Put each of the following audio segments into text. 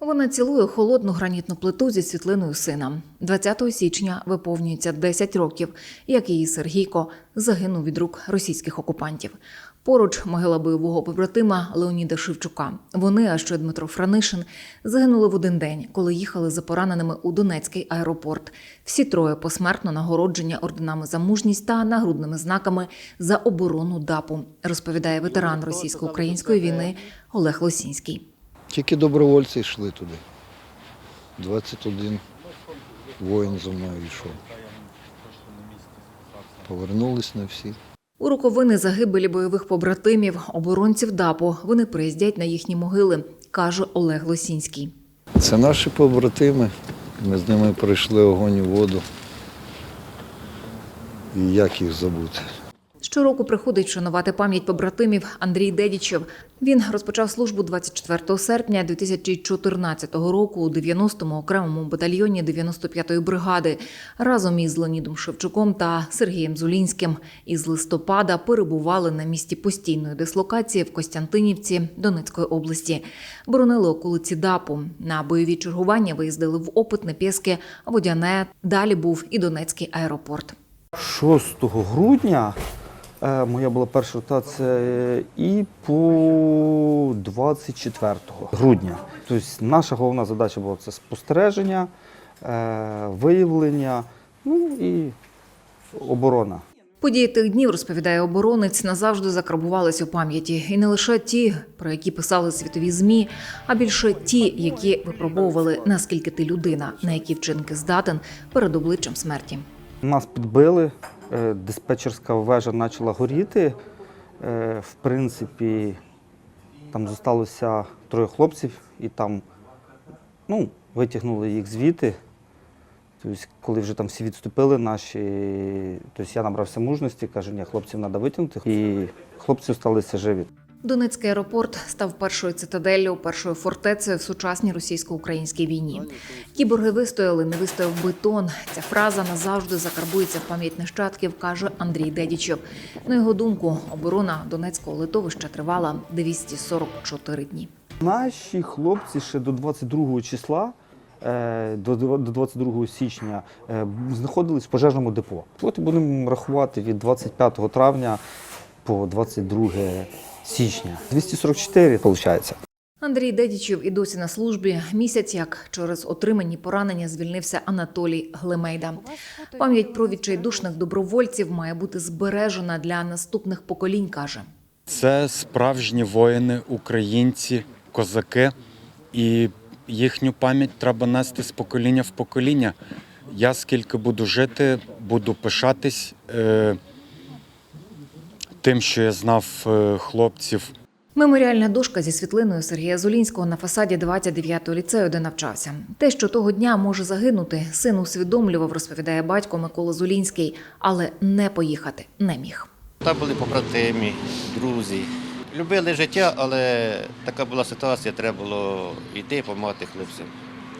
Вона цілує холодну гранітну плиту зі світлиною сина. 20 січня виповнюється 10 років, як її Сергійко загинув від рук російських окупантів. Поруч могила бойового побратима Леоніда Шевчука. Вони, а ще Дмитро Франишин, загинули в один день, коли їхали за пораненими у Донецький аеропорт. Всі троє посмертно нагородження орденами за мужність та нагрудними знаками за оборону ДАПу, розповідає ветеран російсько-української війни Олег Лосінський. Тільки добровольці йшли туди. 21 воїн зі мною йшов. Повернулись не всі. У роковини загибелі бойових побратимів, оборонців ДАПу. Вони приїздять на їхні могили, каже Олег Лосінський. Це наші побратими. Ми з ними пройшли огонь і воду. І як їх забути? Щороку приходить вшанувати пам'ять побратимів Андрій Дедічев. Він розпочав службу 24 серпня 2014 року у 90-му окремому батальйоні 95-ї бригади разом із Леонідом Шевчуком та Сергієм Зулінським. Із листопада перебували на місці постійної дислокації в Костянтинівці Донецької області. Боронили околиці ДАПу. На бойові чергування виїздили в Опитне, Пєски, Водяне. Далі був і Донецький аеропорт. 6 грудня моя була перша ротація е, і по 24 грудня. Тобто наша головна задача була це спостереження, е, виявлення, ну і оборона. Події тих днів, розповідає оборонець, назавжди закарбувалися у пам'яті. І не лише ті, про які писали світові ЗМІ, а більше ті, які випробовували, наскільки ти людина, на які вчинки здатен перед обличчям смерті. Нас підбили, е, диспетчерська вежа почала горіти. Е, В принципі, там зосталося троє хлопців, і там ну, витягнули їх звідти. Тобто, коли вже там всі відступили наші, тобто я набрався мужності, кажу, ні, хлопців треба витягнути. І хлопці залишилися живі. Донецький аеропорт став першою цитаделлю, першою фортецею в сучасній російсько-українській війні. Кіборги вистояли, не вистояв бетон. Ця фраза назавжди закарбується в пам'ять нащадків, каже Андрій Дедічев. На його думку, оборона Донецького литовища тривала 244 дні. Наші хлопці ще до 22 числа, е, до до 22 січня, е, знаходились в пожежному депо. От будемо рахувати від 25 травня по 22 січня. 244, виходить. Андрій Дедічев і досі на службі. Місяць як через отримані поранення звільнився Анатолій Глемейда. Пам'ять про відчайдушних добровольців має бути збережена для наступних поколінь, каже. Це справжні воїни, українці, козаки, і їхню пам'ять треба нести з покоління в покоління. Я скільки буду жити, буду пишатись е, тим, що я знав е, хлопців. Меморіальна дошка зі світлиною Сергія Зулінського на фасаді 29-го ліцею, де навчався. Те, що того дня може загинути, син усвідомлював, розповідає батько Микола Зулінський, але не поїхати не міг. Там були побратимі, друзі. Любили життя, але така була ситуація, треба було йти, допомагати хлопцям,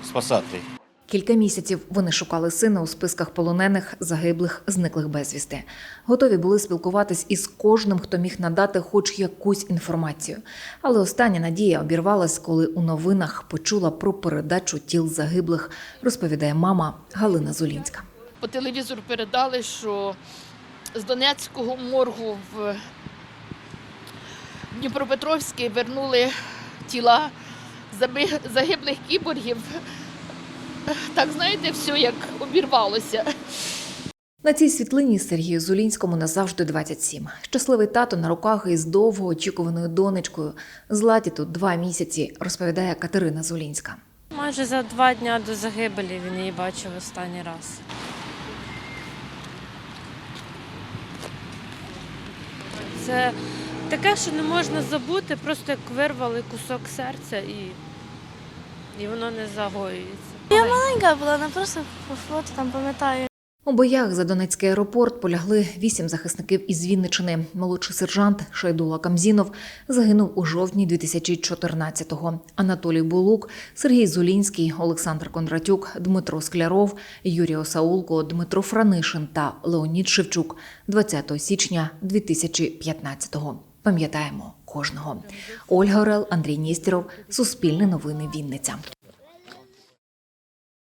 спасати. Кілька місяців вони шукали сина у списках полонених, загиблих, зниклих безвісти. Готові були спілкуватись із кожним, хто міг надати хоч якусь інформацію. Але остання надія обірвалась, коли у новинах почула про передачу тіл загиблих, розповідає мама Галина Зулінська. По телевізору передали, що з Донецького моргу в Дніпропетровський вернули тіла загиблих кіборгів. Так знаєте, все як обірвалося. На цій світлині Сергію Зулінському назавжди 27. Щасливий тато на руках із довго очікуваною донечкою. Златі тут два місяці, розповідає Катерина Зулінська. Майже за два дні до загибелі він її бачив останній раз. Це таке, що не можна забути, просто як вирвали кусок серця і, і воно не загоюється. Маленька була, вона просто по фото там пам'ятаю. У боях за Донецький аеропорт полягли вісім захисників із Вінничини. Молодший сержант Шайдула Камзінов загинув у жовтні 2014-го. Анатолій Булук, Сергій Зулінський, Олександр Кондратюк, Дмитро Скляров, Юрій Осаулко, Дмитро Франишин та Леонід Шевчук 20 січня 2015-го. Пам'ятаємо кожного. Ольга Орел, Андрій Ністеров, Суспільне новини Вінниця.